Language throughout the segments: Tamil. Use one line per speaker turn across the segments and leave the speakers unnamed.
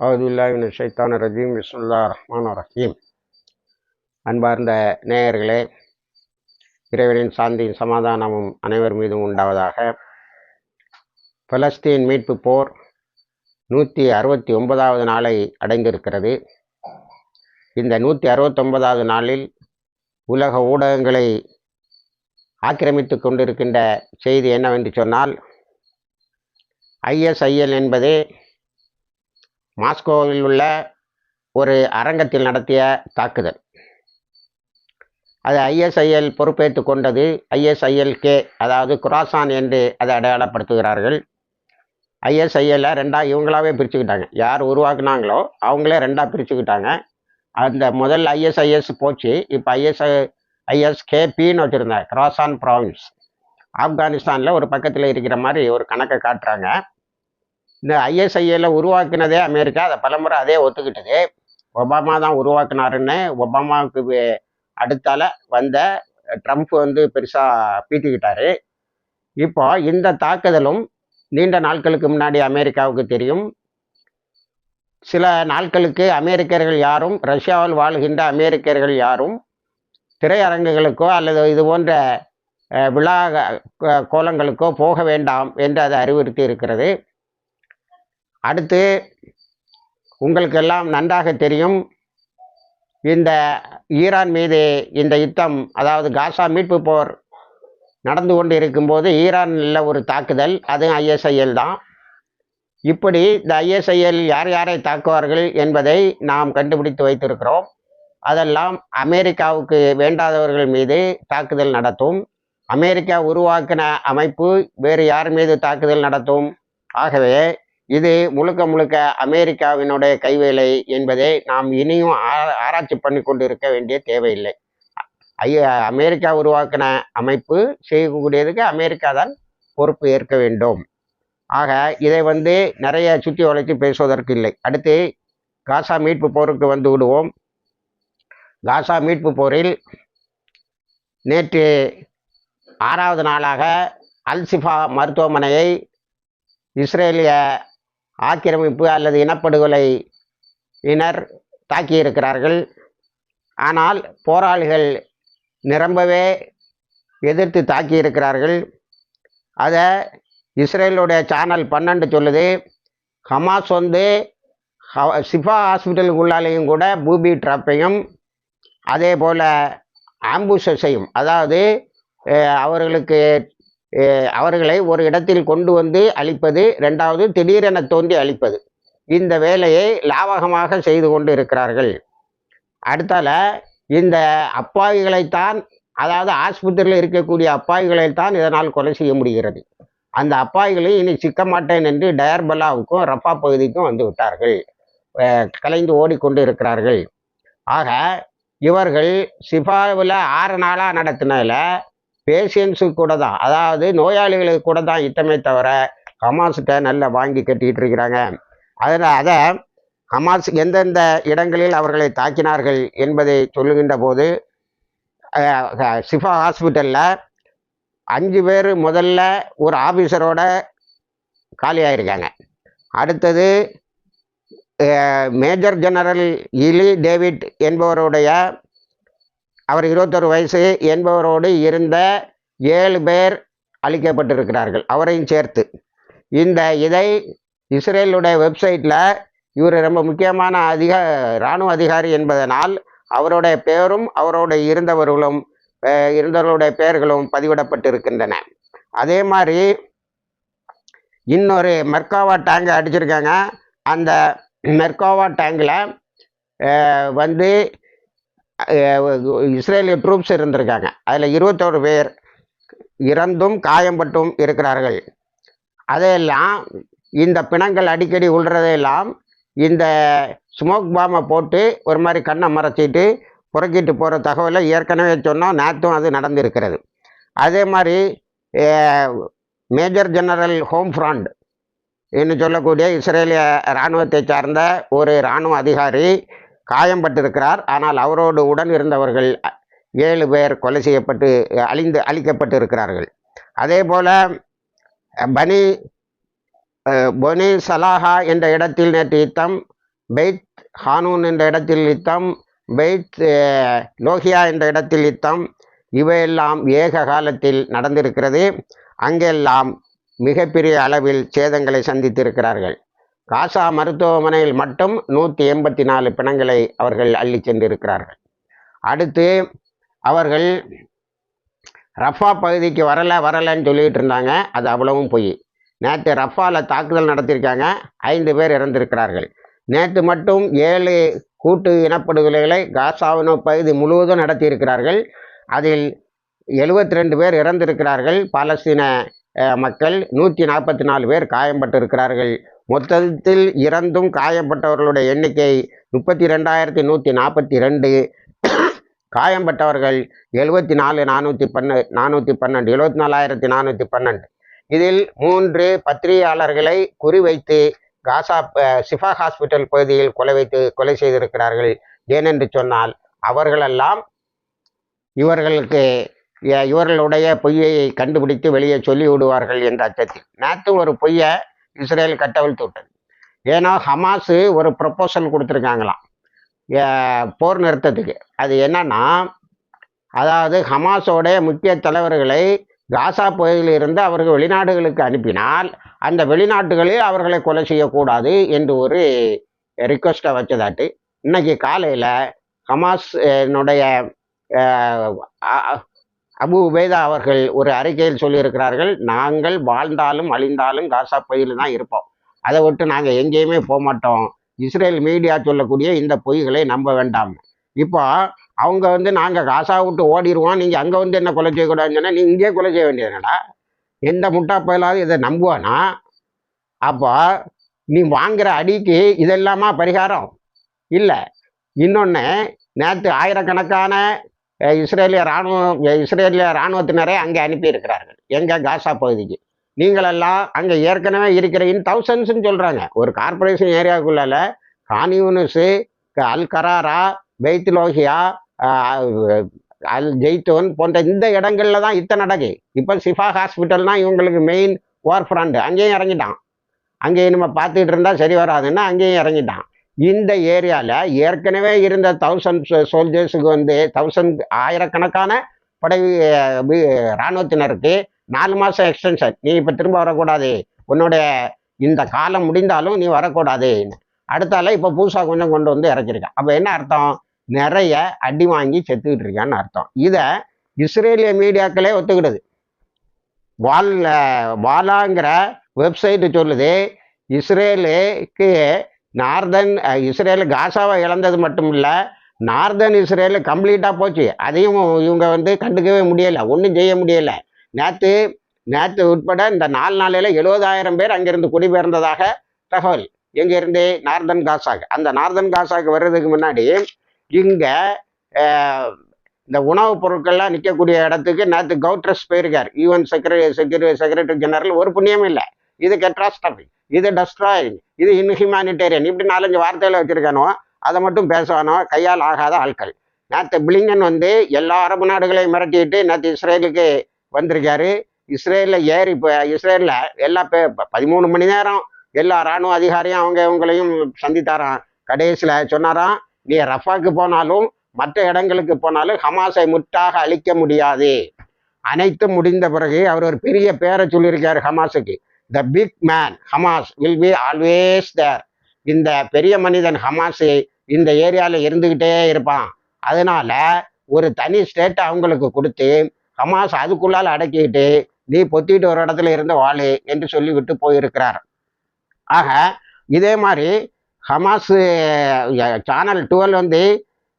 அவதுல்லாவின் ஷைத்தான ரஜீம். விஸ்முல்லா ரஹ்மான் ரஹீம். அன்பார்ந்த நேயர்களே இறைவனின் சாந்தியும் சமாதானமும் அனைவர் மீதும் உண்டாவதாக. பலஸ்தீன் மீட்பு போர் நூற்றி அறுபத்தி ஒன்பதாவது நாளை அடைந்திருக்கிறது. இந்த நூற்றி அறுபத்தொன்பதாவது நாளில் உலக ஊடகங்களை ஆக்கிரமித்து கொண்டிருக்கின்ற செய்தி என்னவென்று சொன்னால் ஐஎஸ்ஐஎல் என்பதே மாஸ்கோவில் உள்ள ஒரு அரங்கத்தில் நடத்திய தாக்குதல். அது ஐஎஸ்ஐஎல் பொறுப்பேற்று கொண்டது ஐஎஸ்ஐஎல் கே அதாவது குராசான் என்று அதை அடையாளப்படுத்துகிறார்கள். ஐஎஸ்ஐஎல்ல ரெண்டாக இவங்களாவே பிரிச்சுக்கிட்டாங்க. யார் உருவாக்குனாங்களோ அவங்களே ரெண்டாக பிரிச்சுக்கிட்டாங்க. அந்த முதல் ஐஎஸ்ஐஎஸ் போச்சு. இப்போ ஐஎஸ்ஐ ஐஎஸ்கேபின்னு வச்சுருந்தாங்க கிராசான் ப்ராவின்ஸ் ஆப்கானிஸ்தானில் ஒரு பக்கத்தில் இருக்கிற மாதிரி ஒரு கணக்கை காட்டுறாங்க. இந்த ஐஎஸ்ஐஏல உருவாக்குனதே அமெரிக்கா. அதை பலமுறை அதே ஒத்துக்கிட்டது. ஒபாமா தான் உருவாக்குனாருன்னு ஒபாமாவுக்கு அடுத்தால வந்த ட்ரம்ப் வந்து பெருசாக பீத்திக்கிட்டாரு. இப்போ இந்த தாக்குதலும் நீண்ட நாட்களுக்கு முன்னாடி அமெரிக்காவுக்கு தெரியும். சில நாட்களுக்கு அமெரிக்கர்கள் யாரும் ரஷ்யாவில் வாழ்கின்ற அமெரிக்கர்கள் யாரும் திரையரங்குகளுக்கோ அல்லது இது போன்ற விழா கோலங்களுக்கோ போக வேண்டாம் என்று அதை அறிவுறுத்தி இருக்கிறது. அடுத்து உங்களுக்கு எல்லாம் நன்றாக தெரியும் இந்த ஈரான் மீது இந்த யுத்தம் அதாவது காசா மீட்பு போர் நடந்து கொண்டு இருக்கும்போது ஈரானில் ஒரு தாக்குதல் அதுவும் ஐஎஸ்ஐஎல் தான். இப்படி இந்த ஐஎஸ்ஐஎல் யார் யாரை தாக்குவார்கள் என்பதை நாம் கண்டுபிடித்து வைத்திருக்கிறோம். அதெல்லாம் அமெரிக்காவுக்கு வேண்டாதவர்கள் மீது தாக்குதல் நடத்தும். அமெரிக்கா உருவாக்கின அமைப்பு வேறு யார் மீது தாக்குதல் நடத்தும்? ஆகவே இது முழுக்க முழுக்க அமெரிக்காவினுடைய கைவேலை என்பதை நாம் இனியும் ஆராய்ச்சி பண்ணி கொண்டு இருக்க வேண்டிய தேவையில்லை. ஐய அமெரிக்கா உருவாக்கின அமைப்பு செய்யக்கூடியதுக்கு அமெரிக்கா தான் பொறுப்பு ஏற்க வேண்டும். ஆக இதை வந்து நிறைய சுற்றி வளைத்து பேசுவதற்கு இல்லை. அடுத்து காசா மீட்பு போருக்கு வந்து விடுவோம். காசா மீட்பு போரில் நேற்று ஆறாவது நாளாக அல்சிஃபா மருத்துவமனையை இஸ்ரேலிய ஆக்கிரமிப்பு அல்லது இனப்படுகொலை இனர் தாக்கியிருக்கிறார்கள். ஆனால் போராளிகள் நிரம்பவே எதிர்த்து தாக்கியிருக்கிறார்கள். அதை இஸ்ரேலுடைய சேனல் பன்னெண்டு சொல்லுது. ஹமாஸ் வந்து சிஃபா ஹாஸ்பிட்டலுக்குள்ளாலேயும் கூட பூபி ட்ராப்பையும் அதே போல் ஆம்புஷஸையும் அதாவது அவர்களுக்கு அவர்களை ஒரு இடத்தில் கொண்டு வந்து அழிப்பது ரெண்டாவது திடீரென தோண்டி அழிப்பது. இந்த வேலையை லாவகமாக செய்து கொண்டு இருக்கிறார்கள். அடுத்தால இந்த அப்பாவிகளைத்தான் அதாவது ஆஸ்பத்திரியில் இருக்கக்கூடிய அப்பாவிகளைத்தான் இதனால் கொலை செய்ய முடிகிறது. அந்த அப்பாவிகளை இனி சிக்க மாட்டேன் என்று டயர்பலாவுக்கும் ரஃபா பகுதிக்கும் வந்து விட்டார்கள். கலைந்து ஓடிக்கொண்டு இருக்கிறார்கள். ஆக இவர்கள் சிபாவில் ஆறு நாளாக நடத்தினதில் பேஷியன்ஸு கூட தான் அதாவது நோயாளிகளுக்கு கூட தான் இட்டமே தவிர ஹமாஸ்கிட்ட நல்லா வாங்கி கட்டிக்கிட்டு இருக்கிறாங்க. அதில் அதை ஹமாஸ் எந்தெந்த இடங்களில் அவர்களை தாக்கினார்கள் என்பதை சொல்லுகின்ற போது சிஃபா ஹாஸ்பிட்டலில் அஞ்சு பேர் முதல்ல ஒரு ஆஃபீஸரோட காலியாகிருக்காங்க அடுத்தது மேஜர் ஜெனரல் இலி டேவிட் என்பவருடைய அவர் இருபத்தொரு வயசு என்பவரோடு இருந்த ஏழு பேர் அழிக்கப்பட்டிருக்கிறார்கள் அவரையும் சேர்த்து. இந்த இதை இஸ்ரேலுடைய வெப்சைட்டில் இவர் ரொம்ப முக்கியமான அதிக இராணுவ அதிகாரி என்பதனால் அவருடைய பெயரும் அவரோட இருந்தவர்களும் இருந்தவர்களுடைய பெயர்களும் பதிவிடப்பட்டிருக்கின்றன. அதே மாதிரி இன்னொரு மெர்காவா டேங்கை அடிச்சிருக்காங்க. அந்த மெர்காவா டேங்கில் வந்து இஸ்ரேலிய ட்ரூப்ஸ் இருந்திருக்காங்க. அதில் இருபத்தோரு பேர் இறந்தும் காயம்பட்டும் இருக்கிறார்கள். அதையெல்லாம் இந்த பிணங்கள் அடிக்கடி உள்றதையெல்லாம் இந்த ஸ்மோக் பாமை போட்டு ஒரு மாதிரி கண்ணை மறைச்சிட்டு புறக்கிட்டு போகிற தகவலை ஏற்கனவே சொன்னோம். நேற்றும் அது நடந்திருக்கிறது. அதே மாதிரி மேஜர் ஜெனரல் ஹோம் ஃப்ராண்ட் என்று சொல்லக்கூடிய இஸ்ரேலிய இராணுவத்தை சார்ந்த ஒரு இராணுவ அதிகாரி காயம்பட்டிருக்கிறார். ஆனால் அவரோடு உடன் இருந்தவர்கள் ஏழு பேர் கொலை செய்யப்பட்டு அழிந்து அழிக்கப்பட்டு இருக்கிறார்கள் அதே போல் பனி பொனி சலாஹா என்ற இடத்தில் நேற்று யுத்தம் பெய்த் ஹானூன் என்ற இடத்தில் யுத்தம் பெய்த் லோகியா என்ற இடத்தில் யுத்தம் இவையெல்லாம் ஏக காலத்தில் நடந்திருக்கிறது. அங்கெல்லாம் மிகப்பெரிய அளவில் சேதங்களை சந்தித்திருக்கிறார்கள். காசா மருத்துவமனையில் மட்டும் நூற்றி எண்பத்தி நாலு பிணங்களை அவர்கள் அள்ளி சென்றிருக்கிறார்கள். அடுத்து அவர்கள் ரஃபா பகுதிக்கு வரலை வரலைன்னு சொல்லிட்டு இருந்தாங்க. அது அவ்வளவும் பொய். நேற்று ரஃபாவில் தாக்குதல் நடத்தியிருக்காங்க. ஐந்து பேர் இறந்திருக்கிறார்கள். நேற்று மட்டும் ஏழு கூட்டு இனப்படுகொலைகளை காசாவினோ பகுதி முழுவதும் நடத்தியிருக்கிறார்கள். அதில் எழுபத்தி ரெண்டு பேர் இறந்திருக்கிறார்கள். பாலஸ்தீன மக்கள் நூற்றி நாற்பத்தி நாலு பேர் காயம்பட்டிருக்கிறார்கள். மொத்தத்தில் இறந்தும் காயப்பட்டவர்களுடைய எண்ணிக்கை முப்பத்தி ரெண்டாயிரத்தி நூற்றி நாற்பத்தி ரெண்டு. காயம்பட்டவர்கள் எழுபத்தி நாலு நானூற்றி பன்ன நானூற்றி பன்னெண்டு எழுபத்தி நாலாயிரத்தி நானூற்றி பன்னெண்டு. இதில் மூன்று பத்திரிகையாளர்களை குறிவைத்து காசா சிஃபா ஹாஸ்பிட்டல் பகுதியில் கொலை வைத்து கொலை செய்திருக்கிறார்கள். ஏனென்று சொன்னால் அவர்களெல்லாம் இவர்களுக்கு இவர்களுடைய பொய்யை கண்டுபிடித்து வெளியே சொல்லி விடுவார்கள் என்ற அச்சத்தில். நேற்று ஒரு பொய்யை இஸ்ரேல் கட்டவிழ்த்து விட்டது. ஏன்னா ஹமாஸு ஒரு ப்ரப்போசல் கொடுத்துருக்காங்களாம். போர் நிறுத்தத்துக்கு. அது என்னன்னா அதாவது ஹமாஸோடைய முக்கிய தலைவர்களை காசா பகுதியிலிருந்து அவர்கள் வெளிநாடுகளுக்கு அனுப்பினால் அந்த வெளிநாட்டுகளில் அவர்களை கொலை செய்யக்கூடாது என்று ஒரு ரிக்வஸ்ட்டை வச்சதாட்டு இன்னைக்கு காலையில் ஹமாஸ் என்னுடைய அபு உபேதா அவர்கள் ஒரு அறிக்கையில் சொல்லியிருக்கிறார்கள் நாங்கள் வாழ்ந்தாலும் அழிந்தாலும் காசா பகுதியில் தான் இருப்போம். அதை விட்டு நாங்கள் எங்கேயுமே போக மாட்டோம். இஸ்ரேல் மீடியா சொல்லக்கூடிய இந்த பொய்களை நம்ப வேண்டாம். இப்போ அவங்க வந்து நாங்கள் காசா விட்டு ஓடிடுவோம் நீங்கள் அங்கே வந்து என்ன கொலை செய்யக்கூடாதுன்னு சொன்னால் நீ இங்கேயே கொலை செய்ய வேண்டியதுனடா எந்த முட்டா பயலாவது இதை நம்புவானா? அப்போ நீ வாங்குற அடிக்கு இதெல்லாமா பரிகாரம்? இல்லை. இன்னொன்று நேற்று ஆயிரக்கணக்கான இஸ்ரேலிய இராணுவம் இஸ்ரேலிய இராணுவத்தினரை அங்கே அனுப்பியிருக்கிறார்கள். எங்கள் காசா பகுதிக்கு. நீங்களெல்லாம் அங்கே ஏற்கனவே இருக்கிற இன் தௌசண்ட்ஸ்ன்னு சொல்கிறாங்க ஒரு corporation ஏரியாவுக்குள்ளால Khan Younis Al Qarara Beit Lahia Al Zeitoun போன்ற இந்த இடங்களில் தான் இத்தனை நடக்கு இப்போ சிஃபா ஹாஸ்பிட்டல்னால் இவங்களுக்கு மெயின் ஓர் ஃப்ரண்ட் அங்கேயும் இறங்கிட்டான். அங்கேயும் நம்ம பார்த்துட்டு இருந்தால் சரி வராதுன்னா அங்கேயும் இறங்கிட்டான். இந்த ஏரியாவில் ஏற்கனவே இருந்த தௌசண்ட் சோல்ஜர்ஸுக்கு வந்து தௌசண்ட் ஆயிரக்கணக்கான படை இராணுவத்தினருக்கு நாலு மாதம் எக்ஸ்டென்ஷன் நீ இப்போ திரும்ப வரக்கூடாது. உன்னுடைய இந்த காலம் முடிந்தாலும் நீ வரக்கூடாது. அடுத்தால இப்போ புதுசாக கொஞ்சம் கொண்டு வந்து இறக்கிருக்கான் அப்போ என்ன அர்த்தம்? நிறைய அடி வாங்கி செத்துக்கிட்டு இருக்கான்னு அர்த்தம். இதை இஸ்ரேலிய மீடியாக்களே ஒத்துக்கிடுது. வால் வாலாங்கிற வெப்சைட்டு சொல்லுது இஸ்ரேலுக்கு நார்தன் இஸ்ரேல் காசாவை இழந்தது மட்டும் இல்லை நார்தன் இஸ்ரேல் கம்ப்ளீட்டாக போச்சு. அதையும் இவங்க வந்து கண்டுக்கவே முடியலை ஒன்றும் செய்ய முடியலை. நேற்று நேற்று உட்பட இந்த நாலு நாளையில் எழுபதாயிரம் பேர் அங்கிருந்து குடிபெயர்ந்ததாக தகவல். எங்கேருந்து? நார்தன் காசாக்கு அந்த நார்தன் காசாக்கு வர்றதுக்கு முன்னாடி இங்கே இந்த உணவுப் பொருட்கள்லாம் நிற்கக்கூடிய இடத்துக்கு நேற்று கவுட்ரஸ் போயிருக்கார். UN secretary security secretary general ஒரு புண்ணியமும் இல்லை. இது கெட்ராஸ்டபி இது டெஸ்ட்ராயிங் இது இன்ஹியூமானிட்டேரியன் இப்படி நாலஞ்சு வார்த்தையில் வச்சுருக்கானோ அதை மட்டும் பேசுவானோ கையால் ஆகாத ஆட்கள். நேற்று பிளிங்கன் வந்து எல்லா அரபு நாடுகளையும் மிரட்டிட்டு நேற்று இஸ்ரேலுக்கு வந்திருக்காரு. இஸ்ரேலில் ஏறி இப்போ இஸ்ரேலில் எல்லா பே ப- பதிமூணு மணி நேரம் எல்லா இராணுவ அதிகாரியும் அவங்க இவங்களையும் சந்தித்தாராம். கடைசியில் சொன்னாராம் நீ ரஃபாக்கு போனாலும் மற்ற இடங்களுக்கு போனாலும் ஹமாஸை முற்றாக அழிக்க முடியாது. அனைத்தும் முடிந்த பிறகு அவர் ஒரு பெரிய பேரை சொல்லியிருக்காரு ஹமாஸுக்கு. The big man Hamas will be always there இந்த பெரிய மனிதன் ஹமாஸு இந்த ஏரியாவில் இருந்துக்கிட்டே இருப்பான். அதனால ஒரு தனி ஸ்டேட்டை அவங்களுக்கு கொடுத்து ஹமாஸ் அதுக்குள்ளால் அடக்கிக்கிட்டு நீ பொத்திட்டு ஒரு இடத்துல இருந்து வாழு என்று சொல்லிவிட்டு போயிருக்கிறார். ஆக இதே மாதிரி ஹமாஸ் சேனல் டுவெல் வந்து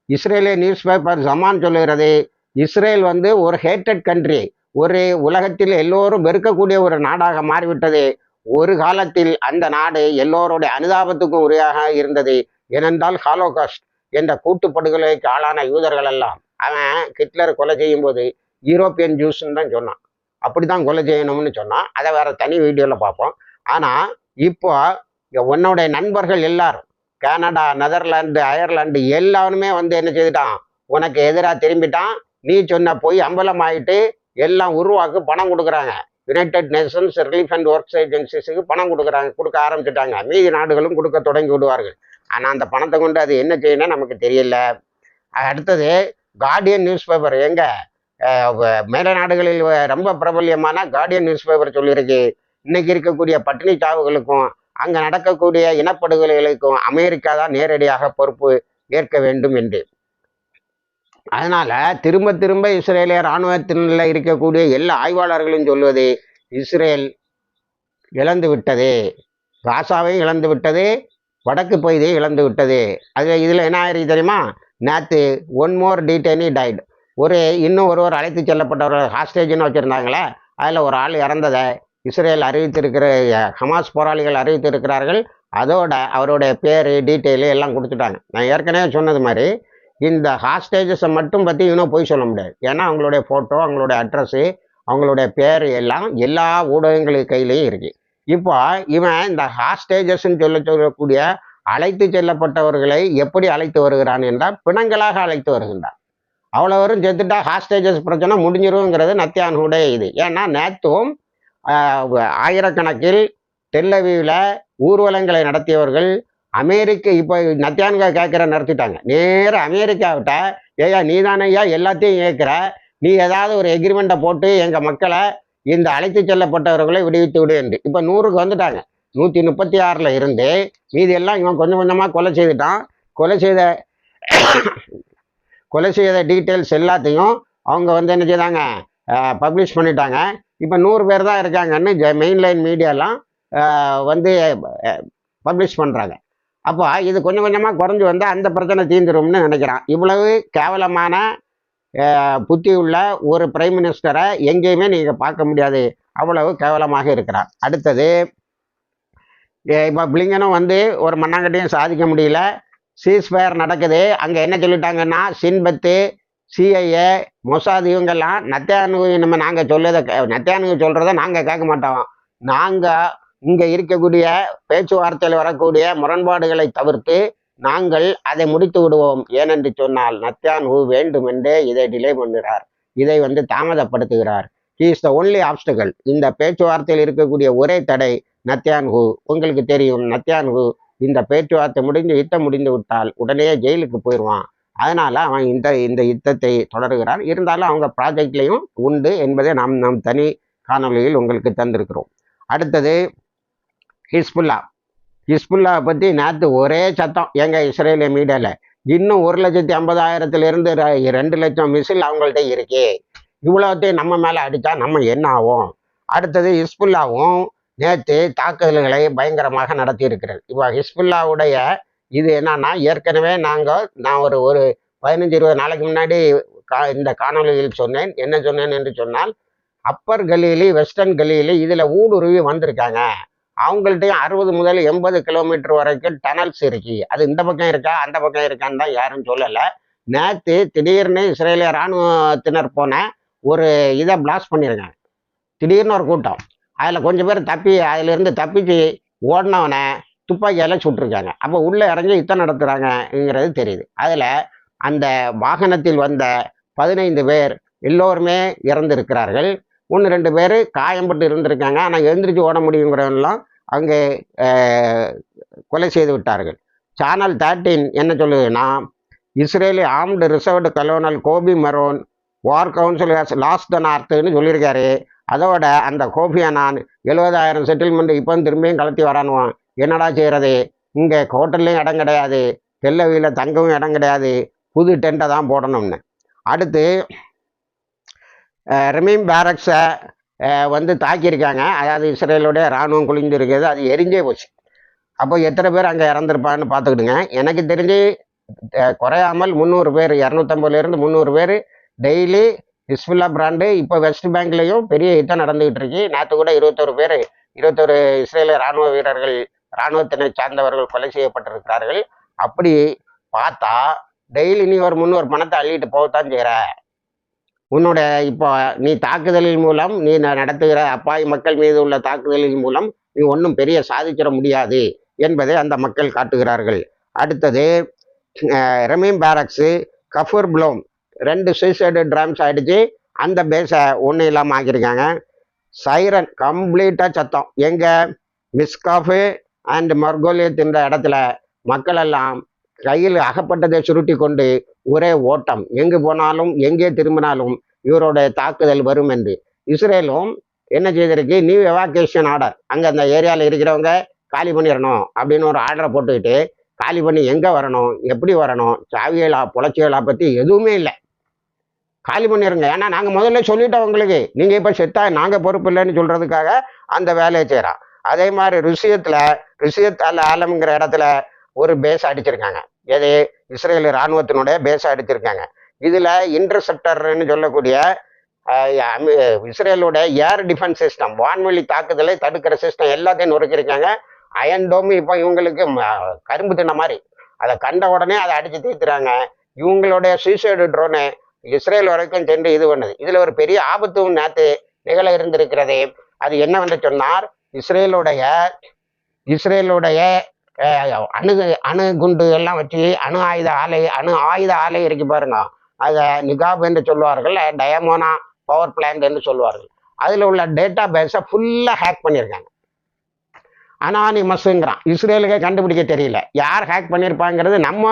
இஸ்ரேலிய நியூஸ் பேப்பர் ஜமான் சொல்லுகிறது. இஸ்ரேல் வந்து ஒரு ஹேட்டட் கண்ட்ரி ஒரு உலகத்தில் எல்லோரும் வெறுக்கக்கூடிய ஒரு நாடாக மாறிவிட்டது. ஒரு காலத்தில் அந்த நாடு எல்லோருடைய அனுதாபத்துக்கும் உரையாக இருந்தது. ஏனென்றால் ஹாலோகாஸ்ட் என்ற கூட்டுப்படுகொலைக்கு ஆளான யூதர்கள் எல்லாம் அவன் ஹிட்லர் கொலை செய்யும் போது யூரோப்பியன் ஜூஸ்ன்னு தான் சொன்னான். அப்படி தான் கொலை செய்யணும்னு சொன்னான். அதை வேற தனி வீடியோவில் பார்ப்போம். ஆனால் இப்போ உன்னுடைய நண்பர்கள் எல்லாரும் கனடா நெதர்லாந்து அயர்லாந்து எல்லாருமே வந்து என்ன செய்துட்டான்? உனக்கு எதிராக திரும்பிட்டான். நீ சொன்ன போய் அம்பலம் ஆயிட்டு எல்லாம் உருவாக்கு பணம் கொடுக்குறாங்க. United Nations relief and works ஏஜென்சிஸுக்கு பணம் கொடுக்குறாங்க கொடுக்க ஆரம்பிச்சிட்டாங்க. மீதி நாடுகளும் கொடுக்க தொடங்கி விடுவார்கள். ஆனால் அந்த பணத்தை கொண்டு அது என்ன செய்யணும் நமக்கு தெரியல. அடுத்தது கார்டியன் நியூஸ் பேப்பர் எங்கே மேல நாடுகளில் ரொம்ப பிரபல்யமான கார்டியன் நியூஸ் பேப்பர் சொல்லியிருக்கு. இன்னைக்கு இருக்கக்கூடிய பட்டினி சாவுகளுக்கும் அங்கே நடக்கக்கூடிய இனப்படுகொலைகளுக்கும் அமெரிக்கா தான் நேரடியாக பொறுப்பு ஏற்க வேண்டும் என்று. அதனால் திரும்ப திரும்ப இஸ்ரேலிய இராணுவத்தினில் இருக்கக்கூடிய எல்லா ஆய்வாளர்களும் சொல்வது இஸ்ரேல் இழந்து விட்டது காசாவையும் இழந்து விட்டது வடக்கு பகுதியை இழந்து விட்டது. அது இதில் என்ன ஆயிருக்கு தெரியுமா? நேற்று ஒன் மோர் டீடைனி டைட் ஒரு இன்னும் ஒருவர் அழைத்து செல்லப்பட்டவர் ஹாஸ்டேஜ்னு வச்சுருந்தாங்களே அதில் ஒரு ஆள் இறந்ததை இஸ்ரேல் அறிவித்திருக்கிற ஹமாஸ் போராளிகள் அறிவித்திருக்கிறார்கள். அதோட அவருடைய பேர் டீட்டெயிலு எல்லாம் கொடுத்துட்டாங்க. நான் ஏற்கனவே சொன்னது மாதிரி இந்த ஹாஸ்டேஜஸை மட்டும் பற்றி இன்னும் போய் சொல்ல முடியாது. ஏன்னா அவங்களுடைய ஃபோட்டோ அவங்களுடைய அட்ரஸு அவங்களுடைய பேர் எல்லாம் எல்லா ஊடகங்களுக்கு கையிலையும் இருக்கு. இப்போ இவன் இந்த ஹாஸ்டேஜஸ்ன்னு சொல்ல சொல்லக்கூடிய அழைத்து செல்லப்பட்டவர்களை எப்படி அழைத்து வருகிறான் என்றால் பிணங்களாக அழைத்து வருகின்றான். அவ்வளோ வரும் செத்துட்டா ஹாஸ்டேஜஸ் பிரச்சனை முடிஞ்சிருங்கிறது நத்தியானுடைய இது. ஏன்னா நேத்தும் ஆயிரக்கணக்கில் டெல்லவியில் ஊர்வலங்களை நடத்தியவர்கள் அமெரிக்க இப்போ நத்தியானுகா கேட்குற நடத்திட்டாங்க நேராக அமெரிக்காவிட்ட ஏயா நீ தானையா எல்லாத்தையும் கேட்குற நீ ஏதாவது ஒரு எக்ரிமெண்ட்டை போட்டு எங்கள் மக்களை இந்த அழைத்து செல்லப்பட்டவர்களை விடுவித்து விடு என்று. இப்போ நூறுக்கு வந்துட்டாங்க. நூற்றி முப்பத்தி ஆறில் இருந்து மீதி எல்லாம் இவன் கொஞ்சம் கொஞ்சமாக கொலை செய்துட்டான். கொலை செய்த கொலை செய்த டீட்டெயில்ஸ் எல்லாத்தையும் அவங்க வந்து என்ன செய்தாங்க பப்ளிஷ் பண்ணிட்டாங்க. இப்போ நூறு பேர் தான் இருக்காங்கன்னு மெயின்லைன் மீடியாலாம் வந்து பப்ளிஷ் பண்ணுறாங்க அப்போ இது கொஞ்சம் கொஞ்சமாக குறைஞ்சி வந்து அந்த பிரச்சனை தீந்துரும்னு நினைக்கிறான். இவ்வளவு கேவலமான புத்தி உள்ள ஒரு பிரைம் மினிஸ்டரை எங்கேயுமே நீங்கள் பார்க்க முடியாது. அவ்வளவு கேவலமாக இருக்கிறார். அடுத்தது இப்போ பிளிங்கனும் வந்து ஒரு மண்ணாங்கட்டையும் சாதிக்க முடியல. சீஸ்ஃபயர் நடக்குது. அங்கே என்ன சொல்லிட்டாங்கன்னா சின்பத்து சிஐஏ மொசாத் இவங்கெல்லாம் நத்தியானு நம்ம நாங்கள் சொல்லதை நத்தியானு சொல்கிறத நாங்கள் கேட்க மாட்டோம். நாங்கள் இங்கே இருக்கக்கூடிய பேச்சுவார்த்தையில் வரக்கூடிய முரண்பாடுகளை தவிர்த்து நாங்கள் அதை முடித்து விடுவோம். ஏனென்று சொன்னால் நத்தியானு வேண்டுமென்றே இதை டிலே பண்ணுகிறார். இதை வந்து தாமதப்படுத்துகிறார். இஸ் த ஒன்லி ஆப்ஸ்டகல் இந்த பேச்சுவார்த்தையில் இருக்கக்கூடிய ஒரே தடை நத்தியான்ஹு உங்களுக்கு தெரியும் நத்தியான்ஹு இந்த பேச்சுவார்த்தை முடிந்து யுத்தம் முடிந்து விட்டால் உடனே ஜெயிலுக்கு போயிடுவான் அதனால் அவன் இந்த இந்த யுத்தத்தை தொடர்கிறான். இருந்தாலும் அவங்க ப்ராஜெக்ட்லையும் உண்டு என்பதை நாம் நம் தனி காணொலியில் உங்களுக்கு தந்திருக்கிறோம். அடுத்தது ஹிஸ்புல்லா. ஹிஸ்புல்லாவை பற்றி நேற்று ஒரே சத்தம். எங்கள் இஸ்ரேலிய மீடியாவில் இன்னும் ஒரு லட்சத்தி ஐம்பதாயிரத்துலேருந்து ரெண்டு லட்சம் மிசில் அவங்கள்ட்ட இருக்கே. இவ்வளோத்தையும் நம்ம மேலே அடித்தா நம்ம என்ன ஆகும்? அடுத்தது ஹிஸ்புல்லாவும் நேற்று தாக்குதல்களை பயங்கரமாக நடத்தி இருக்கிறது இப்போ ஹிஸ்புல்லாவுடைய இது என்னன்னா ஏற்கனவே நாங்கள் நான் ஒரு ஒரு பதினஞ்சு இருபது நாளைக்கு முன்னாடி கா இந்த காணொலியில் சொன்னேன். என்ன சொன்னேன் என்று சொன்னால் அப்பர் கலீலி வெஸ்டர்ன் கலீலி இதில் ஊடுருவி வந்திருக்காங்க. அவங்கள்ட்டையும் அறுபது முதல் எண்பது கிலோமீட்டர் வரைக்கும் டனல்ஸ் இருக்கு. அது இந்த பக்கம் இருக்கா அந்த பக்கம் இருக்கான்னு தான் யாரும் சொல்லலை. நேற்று திடீர்னு இஸ்ரேலிய இராணுவத்தினர் போன ஒரு இதை பிளாஸ்ட் பண்ணியிருக்காங்க திடீர்னு ஒரு கூட்டம். அதில் கொஞ்சம் பேர் தப்பி அதிலிருந்து தப்பிச்சு ஓடினவனை துப்பாக்கியால் சுட்டிருக்காங்க. அப்போ உள்ளே இறங்கி யுத்தம் நடத்துகிறாங்கங்கிறது தெரியுது. அதில் அந்த வாகனத்தில் வந்த பதினைந்து பேர் எல்லோருமே இறந்திருக்கிறார்கள். ஒன்று ரெண்டு பேர் காயம்பட்டு இருந்திருக்காங்க. ஆனால் எழுந்திரிச்சு ஓட முடியுங்கிறவங்களாம் அங்கே கொலை செய்து விட்டார்கள். சேனல் தேர்ட்டீன் என்ன சொல்லுதுன்னா Israeli armed reserved colonel Kobi Marom war council lost the நார்த்துன்னு சொல்லியிருக்காரு. அதோட அந்த கோபியை நான் எழுபதாயிரம் செட்டில்மெண்ட் இப்போ திரும்பியும் கலத்தி வரானுவான் என்னடா செய்கிறது இங்கே ஹோட்டல்லையும் இடம் கிடையாது. தெல்லவியில் தங்கவும் இடம் கிடையாது. புது டென்ட்டை தான் போடணும்னு. அடுத்து ரெமீம் பேரக்ஸை வந்து தாக்கியிருக்காங்க. அதாவது இஸ்ரேலுடைய இராணுவம் குளிஞ்சிருக்கிறது அது எரிஞ்சே போச்சு. அப்போ எத்தனை பேர் அங்கே இறந்துருப்பான்னு பார்த்துக்கிடுங்க. எனக்கு தெரிஞ்சு குறையாமல் முந்நூறு பேர் இரநூத்தம்பதுலேருந்து முந்நூறு பேர் டெய்லி ஹிஸ்புல்லா பிராண்டு இப்போ வெஸ்ட் பேங்க்லேயும் பெரிய யுத்தம் நடந்துகிட்டு இருக்கு நேற்று கூட இருபத்தொரு பேர் இருபத்தொரு இஸ்ரேல இராணுவ வீரர்கள் இராணுவத்தினை சார்ந்தவர்கள் கொலை செய்யப்பட்டிருக்கிறார்கள். அப்படி பார்த்தா டெய்லி நீ ஒரு முந்நூறு பணத்தை அள்ளிட்டு போகத்தான் செய்கிற உன்னோட இப்போ நீ தாக்குதலின் மூலம் நீ நடத்துகிற அப்பாவி மக்கள் மீது உள்ள தாக்குதலின் மூலம் நீ ஒன்றும் பெரிய சாதிச்சிட முடியாது என்பதை அந்த மக்கள் காட்டுகிறார்கள். அடுத்தது ரெமீம் பேரக்ஸு கஃபூர் ப்ளோம் ரெண்டு சூசைடு ட்ரம்ஸ் ஆகிடுச்சு அந்த பேஸை ஒன்றும் இல்லாமல் ஆக்கியிருக்காங்க. சைரன் கம்ப்ளீட்டாக சத்தம். எங்கே? மிஸ்காஃபு அண்ட் மர்கோலியத் என்ற இடத்துல மக்கள் எல்லாம் கையில் அகப்பட்டதை சுருட்டி கொண்டு ஒரே ஓட்டம். எங்கு போனாலும் எங்கே திரும்பினாலும் இவருடைய தாக்குதல் வரும் என்று. இஸ்ரேலும் என்ன செய்திருக்கு? நியூ எவாக்குவேஷன் ஆர்டர் அங்கே அந்த ஏரியாவில் இருக்கிறவங்க காலி பண்ணிடணும் அப்படின்னு ஒரு ஆர்டரை போட்டுக்கிட்டு காலி பண்ணி எங்கே வரணும்? எப்படி வரணும்? சாவியலா புலச்சியலா பற்றி எதுவுமே இல்லை. காலி பண்ணிடுங்க ஏன்னா நாங்கள் முதல்ல சொல்லிட்டோம் உங்களுக்கு. நீங்கள் இப்போ செத்தா நாங்கள் பொறுப்பு இல்லைன்னு சொல்கிறதுக்காக அந்த வேலையை செய்கிறோம் அதே மாதிரி ருசியத்தில் ருசியத் அல் ஆலம்ங்கிற இடத்துல ஒரு பேஸ் அடிச்சிருக்காங்க. எது? இஸ்ரேல் இராணுவத்தினுடைய பேஸாக அடிச்சிருக்காங்க இதில் இன்டர்செப்டர்னு சொல்லக்கூடிய இஸ்ரேலோட ஏர் டிஃபென்ஸ் சிஸ்டம் வான்வெளி தாக்குதலை தடுக்கிற சிஸ்டம் எல்லாத்தையும் நொறுக்கியிருக்காங்க. அயன்டோம் இப்போ இவங்களுக்கு கரும்பு தின்ன மாதிரி. அதை கண்ட உடனே அதை அடித்து தீர்த்துறாங்க இவங்களுடைய சூசைடு ட்ரோனு இஸ்ரேல் வரைக்கும் சென்று இது பண்ணுது. இதில் ஒரு பெரிய ஆபத்தும் நேற்று நிகழ இருந்திருக்கிறது. அது என்னவென்று சொன்னார் இஸ்ரேலுடைய இஸ்ரேலுடைய அணு அணு குண்டு எல்லாம் வச்சு அணு ஆயுத ஆலை அணு ஆயுத ஆலை இருக்கு பாருங்க. அதை நிகாப் என்று சொல்லுவார்கள் டயமோனா பவர் பிளான்ட் என்று சொல்லுவார்கள். அதில் உள்ள டேட்டா பேஸை ஃபுல்லாக ஹேக் பண்ணியிருக்காங்க. அனானிமஸுங்கிறான். இஸ்ரேலுக்கே கண்டுபிடிக்க தெரியல. யார் ஹேக் பண்ணியிருப்பாங்கிறது நம்ம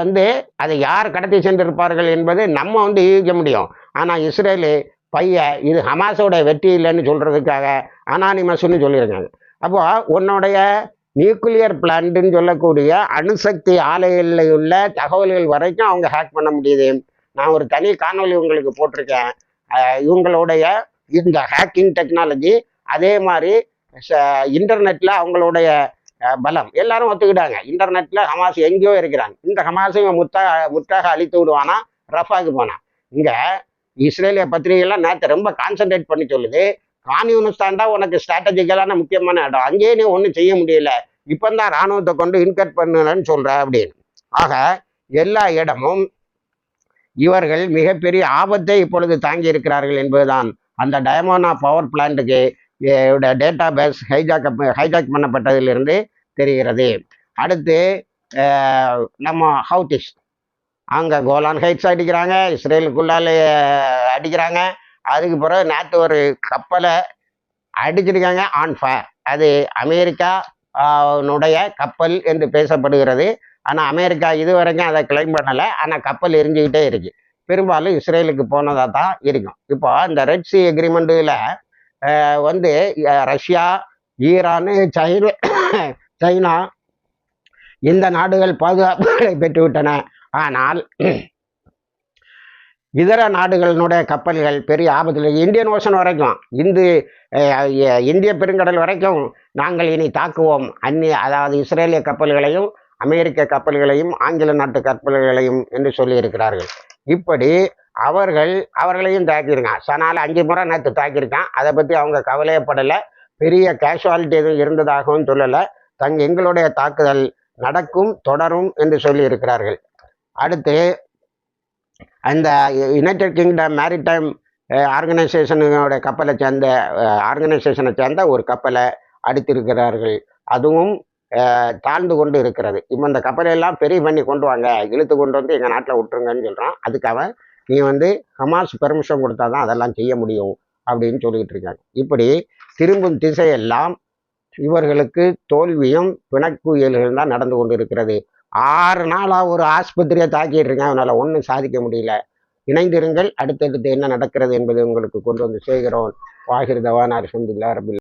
வந்து அதை யார் கடத்தி சென்றிருப்பார்கள் என்பது நம்ம வந்து யூகிக்க முடியும். ஆனால் இஸ்ரேலு பைய இது ஹமாஸோட வெற்றி இல்லைன்னு சொல்கிறதுக்காக அனானிமஸ்ன்னு சொல்லியிருக்காங்க. அப்போது உன்னுடைய நியூக்ளியர் பிளான்ட்னு சொல்லக்கூடிய அணுசக்தி ஆலைகளில் உள்ள தகவல்கள் வரைக்கும் அவங்க ஹேக் பண்ண முடியுது. நான் ஒரு தனி காணொளி உங்களுக்கு போட்டிருக்கேன். இவங்களுடைய இந்த ஹேக்கிங் டெக்னாலஜி அதே மாதிரி இன்டர்நெட்டில் அவங்களுடைய பலம். எல்லாரும் ஒத்துக்கிட்டாங்க. இன்டர்நெட்டில் ஹமாஸ் எங்கேயோ இருக்கிறாங்க. இந்த ஹமாஸை முத்தாக முத்தாக முற்றாக அழித்து விடுவானா? ரஃபாக்கு போனான் இங்கே இஸ்ரேலிய பத்திரிகைலாம் நேற்று ரொம்ப கான்சன்ட்ரேட் பண்ணி சொல்லுது. கான்யூனிஸ்தான் தான் உனக்கு ஸ்ட்ராட்டஜிக்கலான முக்கியமான இடம். அங்கேயே நீ ஒன்றும் செய்ய முடியல. இப்போ தான் இராணுவத்தை கொண்டு இன்கட் பண்ணுன்னு சொல்கிற அப்படின்னு. ஆக எல்லா இடமும் இவர்கள் மிகப்பெரிய ஆபத்தை இப்பொழுது தாங்கி இருக்கிறார்கள் என்பதுதான். அந்த டயமோனா பவர் பிளான்ட்டுக்கு டேட்டா பேஸ் ஹைஜாக் ஹைஜாக் பண்ணப்பட்டதிலிருந்து தெரிகிறது. அடுத்து நம்ம ஹவுட்டிஸ் அங்கே கோலான் ஹைட்ஸ் அடிக்கிறாங்க இஸ்ரேலுக்குள்ளாலே அடிக்கிறாங்க. அதுக்கு பிறகு நேற்று ஒரு கப்பலை அடிச்சிருக்காங்க ஆன் ஃபயர் அது அமெரிக்கா னுடைய கப்பல் என்று பேசப்படுகிறது. ஆனால் அமெரிக்கா இதுவரைக்கும் அதை கிளைம் பண்ணலை. ஆனால் கப்பல் எரிஞ்சுக்கிட்டே இருக்கு. பெரும்பாலும் இஸ்ரேலுக்கு போனதாக தான் இருக்கும். இப்போ இந்த ரெட் சி எக்ரிமெண்ட்டில் வந்து ரஷ்யா ஈரானு சைனா சைனா இந்த நாடுகள் பாதுகாப்புகளை பெற்றுவிட்டன. ஆனால் இதர நாடுகளினுடைய கப்பல்கள் பெரிய ஆபத்தில் இந்தியன் ஓஷன் வரைக்கும் இந்து இந்திய பெருங்கடல் வரைக்கும் நாங்கள் இனி தாக்குவோம். அந்நிய அதாவது இஸ்ரேலிய கப்பல்களையும் அமெரிக்க கப்பல்களையும் ஆங்கில நாட்டு கப்பல்களையும் என்று சொல்லியிருக்கிறார்கள். இப்படி அவர்கள் அவர்களையும் தாக்கியிருக்கான் சனால் அஞ்சு முறை நேற்று தாக்கியிருக்கான். அதை பற்றி அவங்க கவலையப்படலை பெரிய கேஷுவாலிட்டி எதுவும் இருந்ததாகவும் சொல்லலை. தங் எங்களுடைய தாக்குதல் நடக்கும் தொடரும் என்று சொல்லியிருக்கிறார்கள். அடுத்து அந்த யுனைடெட் கிங்டம் மேரிடைம் ஆர்கனைசேஷனோட கப்பலை சேர்ந்த eh, ஆர்கனைசேஷனை சேர்ந்த ஒரு கப்பலை அடித்திருக்கிறார்கள். அதுவும் eh, தாழ்ந்து கொண்டு இருக்கிறது. இப்போ இந்த கப்பலையெல்லாம் பெரிய பண்ணி கொண்டு வாங்க இழுத்து கொண்டு வந்து எங்கள் நாட்டில் விட்டுருங்கன்னு சொல்கிறான் அதுக்கு அவன் நீ வந்து ஹமாஸ் பெர்மிஷன் கொடுத்தா தான் அதெல்லாம் செய்ய முடியும் அப்படின்னு சொல்லிக்கிட்டு இருக்காங்க. இப்படி திரும்பும் திசையெல்லாம் இவர்களுக்கு தோல்வியும் பிணக்குயல்கள் தான் நடந்து கொண்டு இருக்கிறது. ஆறு நாளாக ஒரு ஆஸ்பத்திரியை தாக்கிட்டு இருக்கேன். அதனால் ஒன்றும் சாதிக்க முடியல. இணைந்திருங்கள். அடுத்தடுத்து என்ன நடக்கிறது என்பதை உங்களுக்கு கொண்டு வந்து செய்கிறோம் வாகிருதவான் தவானார் சுந்தில்லா ரபில்